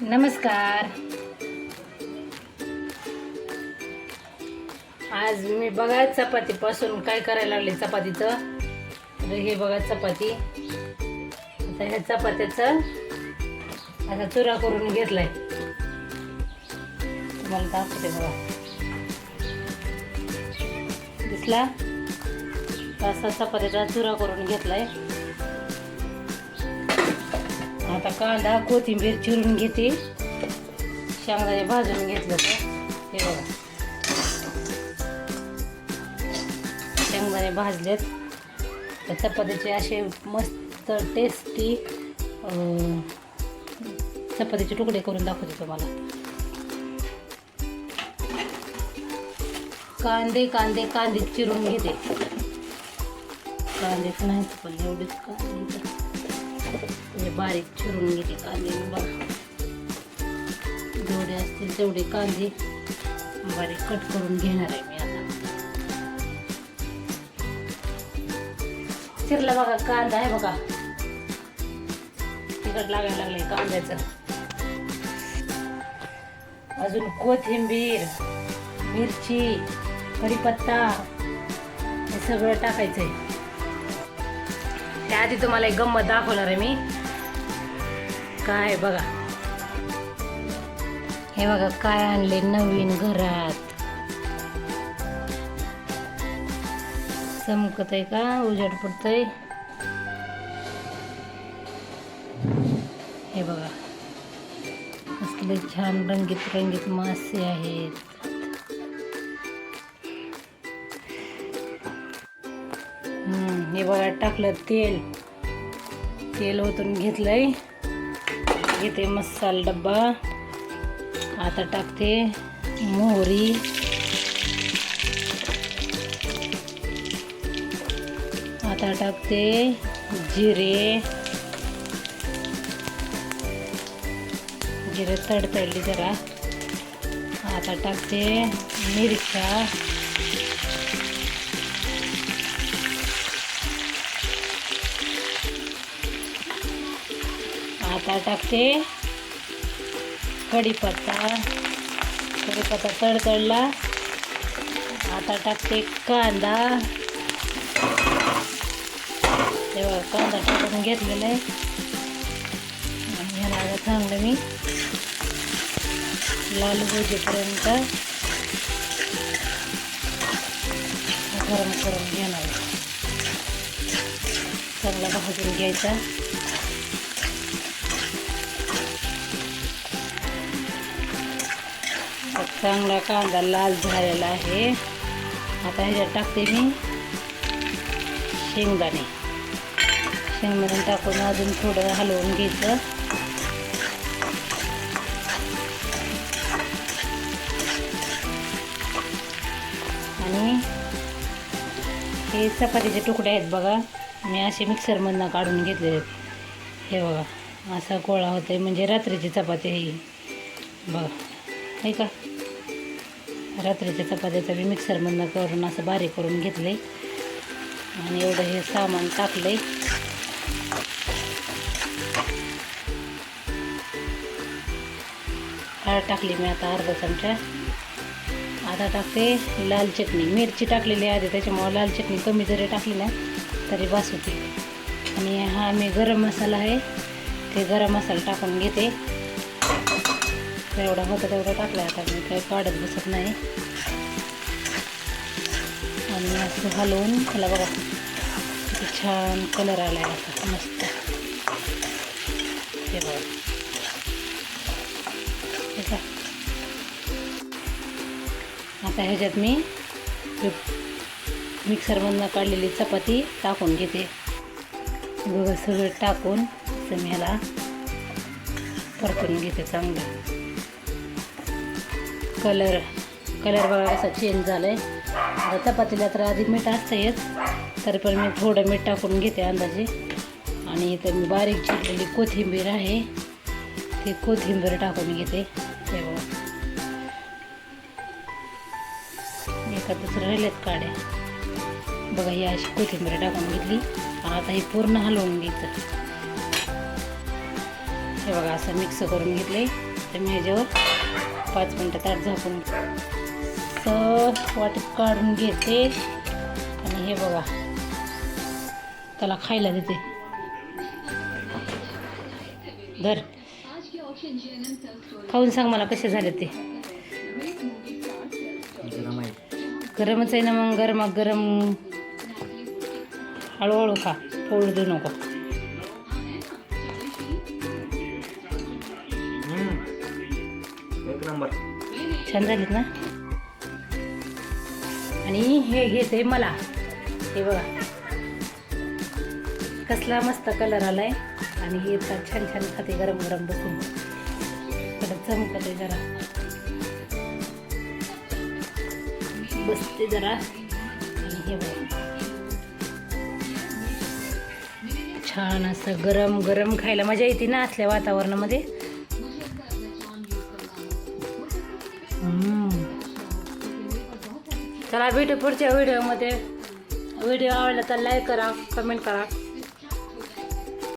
नमस्कार. आज मी बघा चपातीपासून काय करायला लागले चपातीचं. तर हे बघा चपाती. आता ह्या चपात्याचं असा चुरा करून घेतलाय. तुम्हाला दाखवते बघा. दिसला? असा चपात्याचा चुरा करून घेतलाय. आता कांदा कोथिंबीर चिरून घेते. शेंगदाणे भाजून घेतलं तर हे बघा. शेंगदाणे भाजलेत. तर चपातीचे असे मस्त टेस्टी चपातीचे तुकडे करून दाखवते तुम्हाला. कांदे कांदे कांदे चिरून घेते. कांदेच नाहीत पण एवढेच कांदे. म्हणजे बारीक चिरून घेते कांदे बघा. जेवढे असतील तेवढे कांदे बारीक कट करून घेणार आहे मी आता. चिरला बघा कांदा आहे बघा. तिकट लागायला लागले कांद्याचं. अजून कोथिंबीर मिरची कढीपत्ता हे सगळं टाकायचं आहे त्याआधी तुम्हाला एक गंमत दाखवणार आहे मी. काय बघा. हे बघा काय आणले नवीन घरात. चमकत आहे का? उजेड पडतय. हे बघा. असले छान रंगीत रंगीत मासे आहेत. हे बघा टाकलं तेल. तेल ओतून घेतलंय. घेते मसाला डब्बा. आता टाकते मोहरी. आता टाकते जिरे. जिरे तडतडली जरा. आता टाकते मिरच्या. आता टाकते. कढीपत्ता. कढीपत्ता तडतडला. आता टाकते कांदा. तेव्हा कांदा टाकून घेतलेला आहे. आणि ह्याला आता चांगलं मी. लाल भुजेपर्यंत गरम करून घेणार चांगला भाजून घ्यायचा. चांगला कांदा लाल झालेला आहे. आता ह्याच्यात टाकते मी शेंगदाणे. शेंगदाणे टाकून अजून थोडं हलवून घ्यायचं. आणि हे चपातीचे तुकडे आहेत बघा. मी असे मिक्सरमधनं काढून घेतले आहेत. हे बघा असा गोळा होतोय. म्हणजे रात्रीची चपाती ही. बघा आहे का? रात्रीच्या चपात्याचं मी मिक्सरमधनं करून असं बारीक करून घेतले आणि एवढं हे सामान टाकले हळद टाकली मी आता अर्धा चमचा. आता टाकते लाल चटणी. मिरची टाकलेली आहे आधी त्याच्यामुळं लाल चटणी कमी जरी टाकली ना तरी बास होते. आणि हा मी गरम मसाला आहे ते गरम मसाला टाकून घेते. एवढा होता तेवढा टाकला आता मी काही काढत बसत नाही. आणि असं हलवून त्याला बघा किती छान कलर आला आहे आता मस्त. हे बघा. आता ह्याच्यात मी मिक्सरमधनं काढलेली चपाती टाकून घेते. बघा सगळं टाकून तर मी ह्याला परतून घेते चांगलं. कलर कलर बघा असा चेंज झाला आहे आता चपातीला तर आधी मीठ असतंच तरी पण मी थोडं मीठ टाकून घेते अंदाजे. आणि इथं मी बारीक चिरलेली कोथिंबीर आहे ती कोथिंबीर टाकून घेते. हे बघा. एका दुसरं राहिलेत काड्या. बघा ही अशी कोथिंबीर टाकून घेतली. आणि आता ही पूर्ण हलवून घ्यायचं. हे बघा असं मिक्स करून घेतले तर मी ह्याच्यावर पाच मिनटं ताट झाकून तर वाटीत काढून घेते. आणि हे बघा. त्याला खायला देते. धर. खाऊन सांग मला कसे झाले ते. गरमच आहे ना मग गरमा गरम हळूहळू खा. पोळू देऊ नको. नंबर. छान झालीत ना? आणि हे घेते मला. हे बघा. कसला मस्त कलर आलाय. आणि हे तर छान छान खाते गरम गरम बसून. कडक चमकते जरा. बसते जरा. आणि हे बघा. छान असं गरम गरम खायला मजा येते ना असल्या वातावरणामध्ये? चला भेटू पुढच्या व्हिडिओमध्ये व्हिडिओ आवडला तर लाईक करा कमेंट करा.